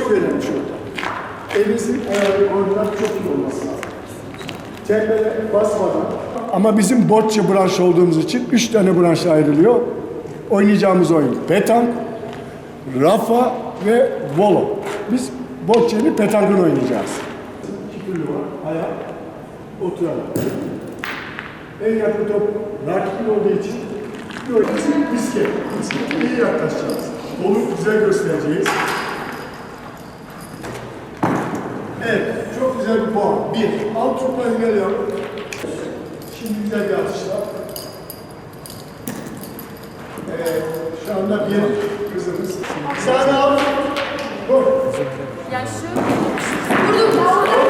çok önemli şu anda. Elinizin ayarı koordinat çok iyi olması lazım. Tembele basmadan. Ama bizim bocce branşı olduğumuz için üç tane branşa ayrılıyor. Oynayacağımız oyun petank, rafa ve volo. Biz bocce'nin petankını oynayacağız. İki türlü var. Ayak, oturarak. En yakın top rakibin olduğu için Bizim misket, misket iyi yaklaşacağız. Kolu güzel göstereceğiz. Evet, çok güzel bir topla ilerliyor. Şimdi güzel bir atışla. Evet, şu anda bir kızımız. Sağda al. Gol. Ya şu sadece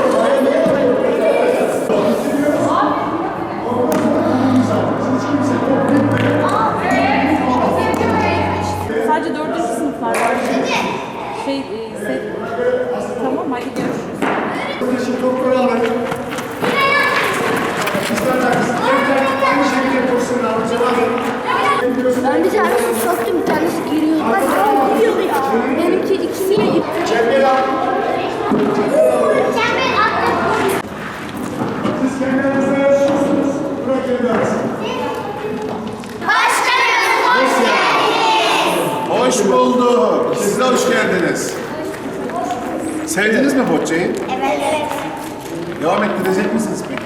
Ben bir tanesini soktum, bir tanesi giriyor. Bak o gidiyor ya. Benimki. Siz kendi arasında. Hoş bulduk. Siz de hoş geldiniz. Sevdiniz mi bocceyi? Evet, evet. Devam ettirecek misiniz peki?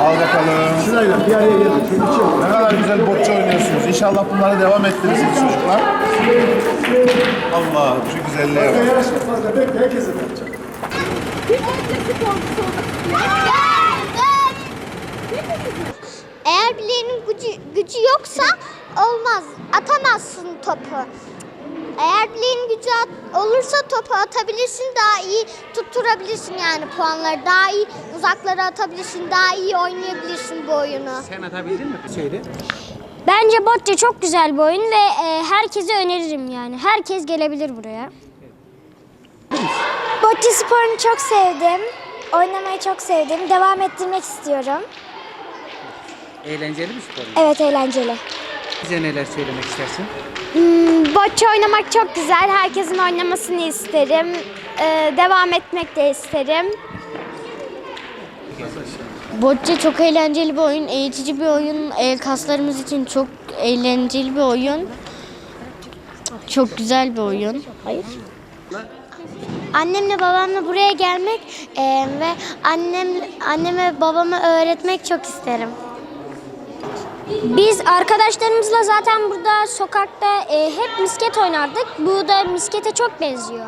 Al bakalım. Sırayla bir araya içelim. Ne kadar güzel bocce oynuyorsunuz. İnşallah bunları devam ettirirsiniz çocuklar. Allah şu güzelliğe bak. Yarışma fazla bekle. Herkese. Eğer bileğinin gücü, gücü yoksa olmaz. Atamazsın topu. Eğer bileğin gücü at- olursa topu atabilirsin, daha iyi tutturabilirsin yani puanları. Daha iyi uzaklara atabilirsin, daha iyi oynayabilirsin bu oyunu. Sen atabildin mi şeydi? Bence bocce çok güzel bir oyun ve e, herkese öneririm yani. Herkes gelebilir buraya. Bocce sporunu çok sevdim. Oynamayı çok sevdim. Devam ettirmek istiyorum. Eğlenceli bir spor mu? Evet eğlenceli. Bize neler söylemek istersin? Hmm, bocce oynamak çok güzel. Herkesin oynamasını isterim. Ee, devam etmek de isterim. Bocce çok eğlenceli bir oyun, eğitici bir oyun. El kaslarımız için çok eğlenceli bir oyun. Çok güzel bir oyun. Hayır. Annemle babamla buraya gelmek e, ve annem anneme babama öğretmek çok isterim. Biz arkadaşlarımızla zaten burada sokakta e, hep misket oynardık. Bu da miskete çok benziyor.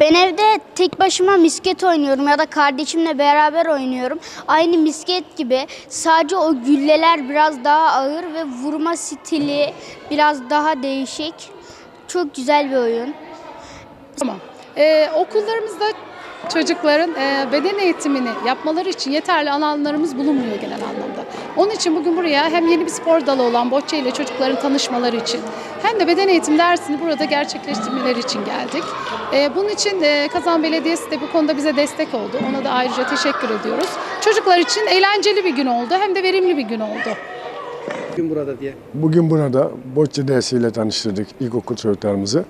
Ben evde tek başıma misket oynuyorum ya da kardeşimle beraber oynuyorum. Aynı misket gibi. Sadece o gülleler biraz daha ağır ve vurma stili biraz daha değişik. Çok güzel bir oyun. Tamam. Ee, okullarımızda çocukların e, beden eğitimini yapmaları için yeterli alanlarımız bulunmuyor genel anlamda. Onun için bugün buraya hem yeni bir spor dalı olan bocce ile çocukların tanışmaları için hem de beden eğitim dersini burada gerçekleştirmeleri için geldik. Ee, bunun için e, Kazan Belediyesi de bu konuda bize destek oldu. Ona da ayrıca teşekkür ediyoruz. Çocuklar için eğlenceli bir gün oldu hem de verimli bir gün oldu. Bugün burada diye. Bugün burada bocce dersiyle tanıştırdık ilkokul çocuklarımızı.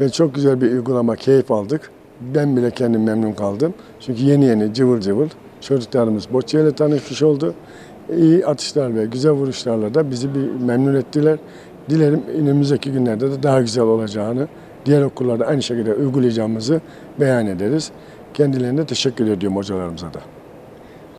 Ve çok güzel bir uygulama, keyif aldık. Ben bile kendim memnun kaldım. Çünkü yeni yeni cıvıl cıvıl çocuklarımız bocce ile tanışmış oldu. İyi atışlar ve güzel vuruşlarla da bizi bir memnun ettiler. Dilerim önümüzdeki günlerde de daha güzel olacağını, diğer okullarda aynı şekilde uygulayacağımızı beyan ederiz. Kendilerine teşekkür ediyorum hocalarımıza da.